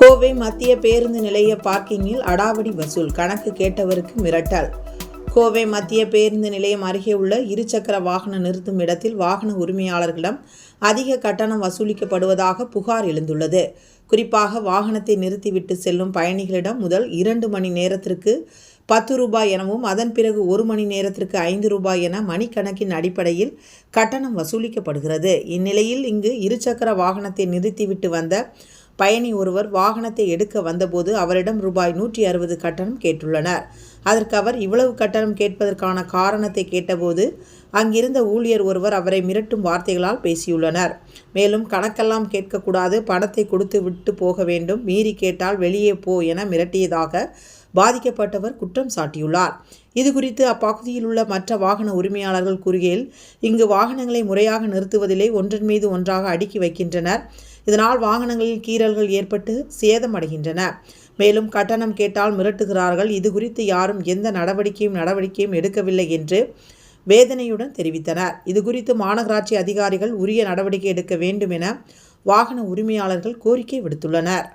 கோவை மத்திய பேருந்து நிலைய பார்க்கிங்கில் அடாவடி வசூல். கணக்கு கேட்டவருக்கு மிரட்டல். கோவை மத்திய பேருந்து நிலையம் அருகே உள்ள இருசக்கர வாகன நிறுத்தும் இடத்தில் வாகன உரிமையாளர்களிடம் அதிக கட்டணம் வசூலிக்கப்படுவதாக புகார் எழுந்துள்ளது. குறிப்பாக வாகனத்தை நிறுத்திவிட்டு செல்லும் பயணிகளிடம் முதல் இரண்டு மணி நேரத்திற்கு பத்து ரூபாய் எனவும் அதன் பிறகு ஒரு மணி நேரத்திற்கு ஐந்து ரூபாய் என மணிக்கணக்கின் அடிப்படையில் கட்டணம் வசூலிக்கப்படுகிறது. இந்நிலையில் இங்கு இருசக்கர வாகனத்தை நிறுத்திவிட்டு வந்த பயணி ஒருவர் வாகனத்தை எடுக்க வந்தபோது அவரிடம் ரூபாய் நூற்றி அறுபது கட்டணம் கேட்டுள்ளனர். அதற்கு அவர் இவ்வளவு கட்டணம் கேட்பதற்கான காரணத்தை கேட்டபோது அங்கிருந்த ஊழியர் ஒருவர் அவரை மிரட்டும் வார்த்தைகளால் பேசியுள்ளனர். மேலும் கணக்கெல்லாம் கேட்கக்கூடாது பணத்தை கொடுத்து விட்டு போக வேண்டும் மீறி கேட்டால் வெளியே போ என மிரட்டியதாக பாதிக்கப்பட்டவர் குற்றம் சாட்டியுள்ளார். இது குறித்து அப்பகுதியில் உள்ள மற்ற வாகன உரிமையாளர்கள் கூறுகையில் இங்கு வாகனங்களை முறையாக நிறுத்துவதிலே ஒன்றன் மீது ஒன்றாக அடுக்கி வைக்கின்றனர். இதனால் வாகனங்களில் கீறல்கள் ஏற்பட்டு சேதமடைகின்றன. மேலும் கட்டணம் கேட்டால் மிரட்டுகிறார்கள். இது குறித்து யாரும் எந்த நடவடிக்கையும் நடவடிக்கையும் எடுக்கவில்லை என்று வேதனையுடன் தெரிவித்தனர். இது குறித்து மாநகராட்சி அதிகாரிகள் உரிய நடவடிக்கை எடுக்க வேண்டும் என வாகன உரிமையாளர்கள் கோரிக்கை விடுத்துள்ளனர்.